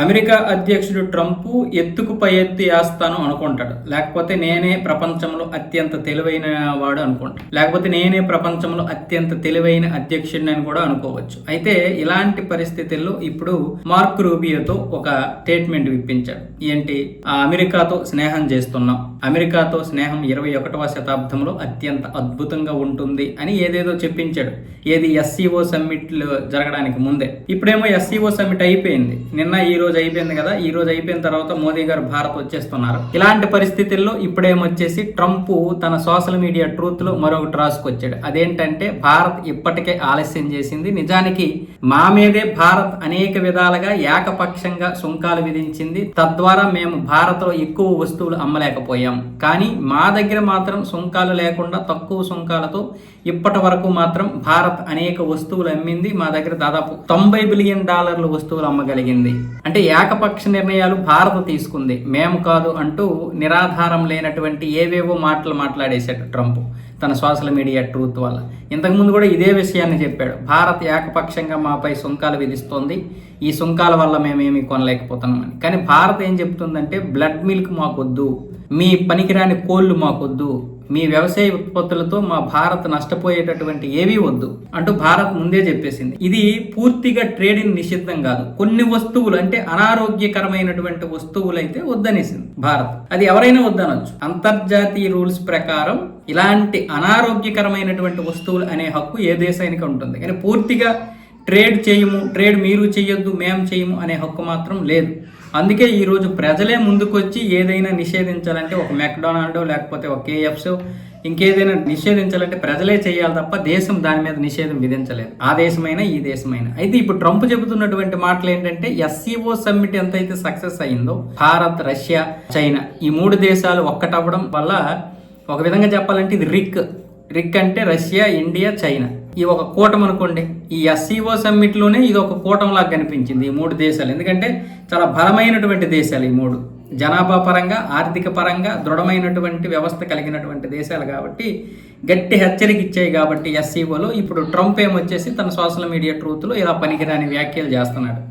America అధ్యక్షుడు Trump ఎత్తుకు పై ఎత్తు వేస్తాను అనుకుంటాడు. లేకపోతే నేనే ప్రపంచంలో అత్యంత తెలివైన వాడు అనుకుంటాడు లేకపోతే నేనే ప్రపంచంలో అత్యంత తెలివైన అధ్యక్షుడిని అని కూడా అనుకోవచ్చు. అయితే ఇలాంటి పరిస్థితుల్లో ఇప్పుడు మార్క్ రూబియోతో ఒక స్టేట్మెంట్ విప్పించాడు. ఏంటి? ఆ అమెరికాతో స్నేహం చేస్తున్నాం. అమెరికాతో స్నేహం ఇరవై ఒకటవ శతాబ్దంలో అత్యంత అద్భుతంగా ఉంటుంది అని ఏదేదో చెప్పించాడు. ఏది ఎస్సీఓ సమ్మిట్లు జరగడానికి ముందే. ఇప్పుడేమో ఎస్సీఓ సమ్మిట్ అయిపోయింది. నిన్న ఈ రోజు అయిపోయింది కదా ఈ రోజు అయిపోయిన తర్వాత మోదీ గారు భారత్ వచ్చేస్తున్నారు. ఇలాంటి పరిస్థితుల్లో ఇప్పుడేమొచ్చేసి ట్రంప్ తన సోషల్ మీడియా ట్రూత్లో మరొకటి రాసుకొచ్చాడు. అదేంటంటే భారత్ ఇప్పటికే ఆలస్యం చేసింది. నిజానికి మా మీదే భారత్ అనేక విధాలుగా ఏకపక్షంగా సుంకాలు విధించింది. తద్వారా మేము భారత్లో ఎక్కువ వస్తువులు అమ్మలేకపోయాం. కానీ మా దగ్గర మాత్రం సుంకాలు లేకుండా తక్కువ సుంకాలతో ఇప్పటి వరకు మాత్రం భారత్ అనేక వస్తువులు అమ్మింది. మా దగ్గర దాదాపు తొంభై బిలియన్ డాలర్ల వస్తువులు అమ్మగలిగింది. అంటే ఏకపక్ష నిర్ణయాలు భారత్ తీసుకుంది. మేము కాదు అంటూ నిరాధారం లేనటువంటి ఏవేవో మాటలు మాట్లాడేశాడు ట్రంప్. తన సోషల్ మీడియా ట్రూత్ వల్ల. ఇంతకుముందు కూడా ఇదే విషయాన్ని చెప్పాడు. భారత్ ఏకపక్షంగా మాపై సుంకాలు విధిస్తోంది. ఈ సుంకాల వల్ల మేమేమి కొనలేకపోతున్నామని కానీ భారత్ ఏం చెప్తుందంటే బ్లడ్ మిల్క్ మాకొద్దు. మీ పనికిరాని కోళ్ళు మాకొద్దు. మీ వ్యవసాయ ఉత్పత్తులతో మా భారత్ నష్టపోయేటటువంటి ఏవీ వద్దు. అంటూ భారత్ ముందే చెప్పేసింది. ఇది పూర్తిగా ట్రేడింగ్ నిషిద్ధం కాదు. కొన్ని వస్తువులు అంటే అనారోగ్యకరమైనటువంటి వస్తువులు అయితే వద్దనేసింది భారత్. అది ఎవరైనా వద్దనొచ్చు. అంతర్జాతీయ రూల్స్ ప్రకారం ఇలాంటి అనారోగ్యకరమైనటువంటి వస్తువులు అనే హక్కు ఏ దేశానికి ఉంటుంది. కానీ పూర్తిగా ట్రేడ్ చేయము ట్రేడ్ మీరు చేయొద్దు మేము చేయము అనే హక్కు మాత్రం లేదు. అందుకే ఈరోజు ప్రజలే ముందుకొచ్చి ఏదైనా నిషేధించాలంటే ఒక మెక్డొనాల్డో లేకపోతే ఒక కేఎఫ్స్ ఇంకేదైనా నిషేధించాలంటే ప్రజలే చేయాలి తప్ప దేశం దాని మీద నిషేధం విధించలేదు. ఆ దేశమైనా ఈ దేశమైనా. అయితే ఇప్పుడు ట్రంప్ చెబుతున్నటువంటి మాటలు ఏంటంటే ఎస్సీఓ సమ్మిట్ ఎంతైతే సక్సెస్ అయిందో భారత్ రష్యా చైనా ఈ మూడు దేశాలు ఒక్కటవ్వడం వల్ల ఒక విధంగా చెప్పాలంటే ఇది రిక్. రిక్ అంటే రష్యా ఇండియా చైనా. ఈ ఒక కూటం అనుకోండి. ఈ ఎస్సీఓ సమ్మిట్లోనే ఇది ఒక కూటంలాగా కనిపించింది ఈ మూడు దేశాలు. ఎందుకంటే చాలా బలమైనటువంటి దేశాలు ఈ మూడు. జనాభా పరంగా ఆర్థిక పరంగా దృఢమైనటువంటి వ్యవస్థ కలిగినటువంటి దేశాలు కాబట్టి గట్టి హెచ్చరిక ఇచ్చాయి కాబట్టి ఎస్సీఓలో ఇప్పుడు ట్రంప్ ఏమొచ్చేసి తన సోషల్ మీడియా ట్రూత్లో ఇలా పనికిరాని వ్యాఖ్యలు చేస్తున్నాడు.